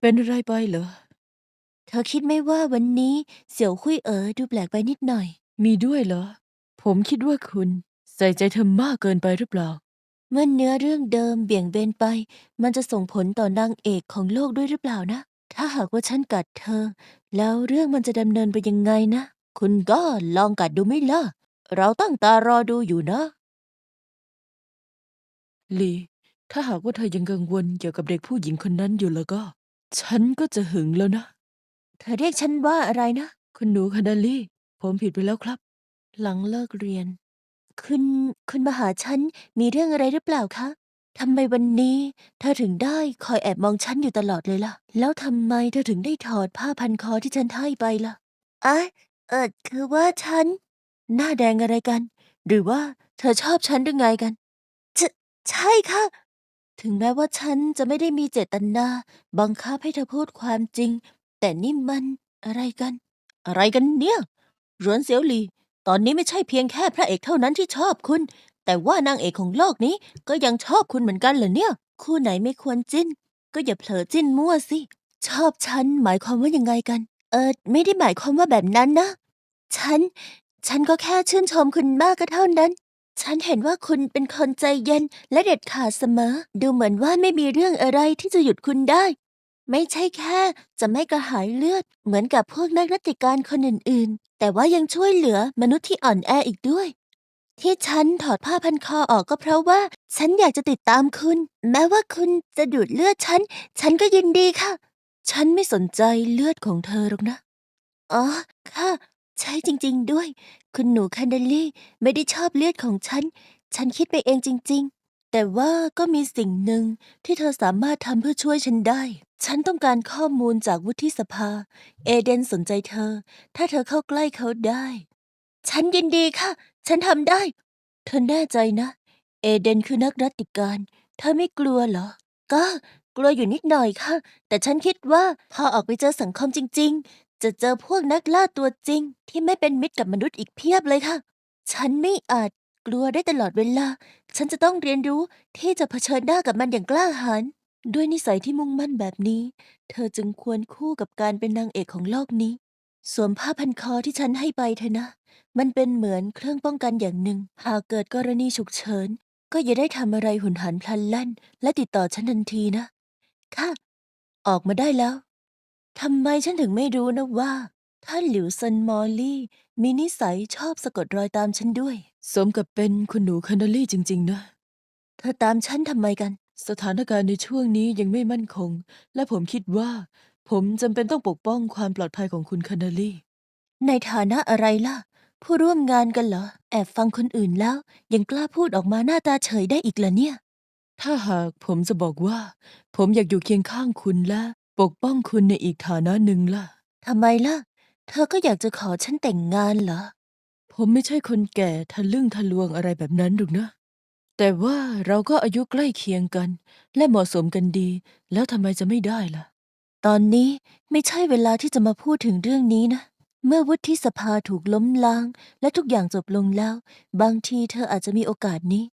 เป็นอะไรไปเหรอ เธอคิดไหมว่าวันนี้เสี่ยวคุยเอ๋อดูแปลกไปนิดหน่อย มีด้วยเหรอ ผมคิดว่าคุณ ใส่ใจเธอมากเกินไปหรือเปล่า เมื่อเนื้อเรื่องเดิมเบี่ยงเบนไป มันจะส่งผลต่อนางเอกของโลกด้วยหรือเปล่านะ ถ้าหากว่าฉันกัดเธอ แล้วเรื่องมันจะดำเนินไปยังไงนะ คุณก็ลองกัดดูไหม่ล่ะ เราตั้งตารอดูอยู่นะ ลี ถ้าหากว่าเธอยังกังวลเกี่ยวกับเด็กผู้หญิงคนนั้นอยู่แล้วก็ ฉันก็จะหึงแล้วนะ เธอเรียกฉันว่าอะไรนะ คุณหนูคานาลีผมผิดไปแล้วครับ หลังเลิกเรียน คุณคุณมาหาฉันมีเรื่องอะไรหรือเปล่าคะทำไมวันนี้ เธอถึงได้คอยแอบมองฉันอยู่ตลอดเลยล่ะ แล้วทำไมเธอถึงได้ถอดผ้าพันคอที่ฉันให้ไปล่ะอะเออคือว่าฉัน หน้าแดงอะไรกัน หรือว่าเธอชอบฉันหรือไงกัน ใชใช่ค่ะ ถึงแม้ว่าฉันจะไม่ได้มีเจตนา บังคับให้เธอพูดความจริง แต่นี่มันอะไรกัน อะไรกันเนี่ยหรวนเซียวหลี ตอนนี้ไม่ใช่เพียงแค่พระเอกเท่านั้นที่ชอบคุณ แต่ว่านางเอกของโลกนี้ก็ยังชอบคุณเหมือนกันเหรอเนี่ย คู่ไหนไม่ควรจิ้น ก็อย่าเผลอจิ้นมั่วสิ ชอบฉันหมายความว่ายังไงกัน เออไม่ได้หมายความว่าแบบนั้นนะ ฉัน ฉันก็แค่ชื่นชมคุณมากก็เท่านั้น ฉันเห็นว่าคุณเป็นคนใจเย็นและเด็ดขาดเสมอ ดูเหมือนว่าไม่มีเรื่องอะไรที่จะหยุดคุณได้ ไม่ใช่แค่ จะไม่กระหายเลือด เหมือนกับพวกนักรัติการคนอื่นๆ แต่ว่ายังช่วยเหลือมนุษย์ที่อ่อนแออีกด้วย ที่ฉันถอดผ้าพันคอออกก็เพราะว่า ฉันอยากจะติดตามคุณ แม้ว่าคุณจะดูดเลือดฉัน ฉันก็ยินดีค่ะ ฉันไม่สนใจเลือดของเธอหรอกนะ อ๋อ ค่ะ ใช่จริง ๆ ด้วย คุณหนูแคนเดลลี่ไม่ได้ชอบเลือดของฉัน ฉันคิดไปเองจริง ๆ แต่ว่าก็มีสิ่งหนึ่งที่เธอสามารถทำเพื่อช่วยฉันได้ ฉันต้องการข้อมูลจากวุฒิสภา เอเดนสนใจเธอ ถ้าเธอเข้าใกล้เขาได้ ฉันยินดีค่ะ ฉันทำได้ เธอแน่ใจนะ เอเดนคือนักรัติการเธอไม่กลัวเหรอ ก็กลัวอยู่นิดหน่อยค่ะ แต่ฉันคิดว่าพอออกไปเจอสังคมจริงๆ จะเจอพวกนักล่าตัวจริงที่ไม่เป็นมิตรกับมนุษย์อีกเพียบเลยค่ะ ฉันไม่อาจกลัวได้ตลอดเวลา ฉันจะต้องเรียนรู้ที่จะเผชิญหน้ากับมันอย่างกล้าหาญ ด้วยนิสัยที่มุ่งมั่นแบบนี้ เธอจึงควรคู่กับการเป็นนางเอกของโลกนี้ สวมผ้าพันคอที่ฉันให้ไปเถอะนะ มันเป็นเหมือนเครื่องป้องกันอย่างหนึ่ง หากเกิดกรณีฉุกเฉิน ก็อย่าได้ทำอะไรหุนหันพลันแล่น และติดต่อฉันทันทีนะ ค่ะ ออกมาได้แล้ว ทำไมฉันถึงไม่รู้นะว่า ท่านหลิวซันมอลลี่มีนิสัยชอบสะกดรอยตามฉันด้วย สมกับเป็นคุณหนูคานาลีจริง ๆ นะ เธอตามฉันทำไมกัน สถานการณ์ในช่วงนี้ยังไม่มั่นคง และผมคิดว่า ผมจำเป็นต้องปกป้องความปลอดภัยของคุณคานาลีในฐานะอะไรล่ะ ผู้ร่วมงานกันเหรอ แอบฟังคนอื่นแล้ว ยังกล้าพูดออกมาหน้าตาเฉยได้อีกเหรอเนี่ย ถ้าหากผมจะบอกว่า ผมอยากอยู่เคียงข้างคุณและ ปกป้องคุณในอีกฐานะหนึ่งล่ะ ทำไมล่ะ เธอก็อยากจะขอฉันแต่งงานเหรอ ผมไม่ใช่คนแก่ทะลึ่งทะลวงอะไรแบบนั้นหรอกนะ แต่ว่าเราก็อายุใกล้เคียงกัน และเหมาะสมกันดี แล้วทำไมจะไม่ได้ล่ะ ตอนนี้ไม่ใช่เวลาที่จะมาพูดถึงเรื่องนี้นะ เมื่อวุฒิสภาถูกล้มล้าง และทุกอย่างจบลงแล้ว บางทีเธออาจจะมีโอกาสนี้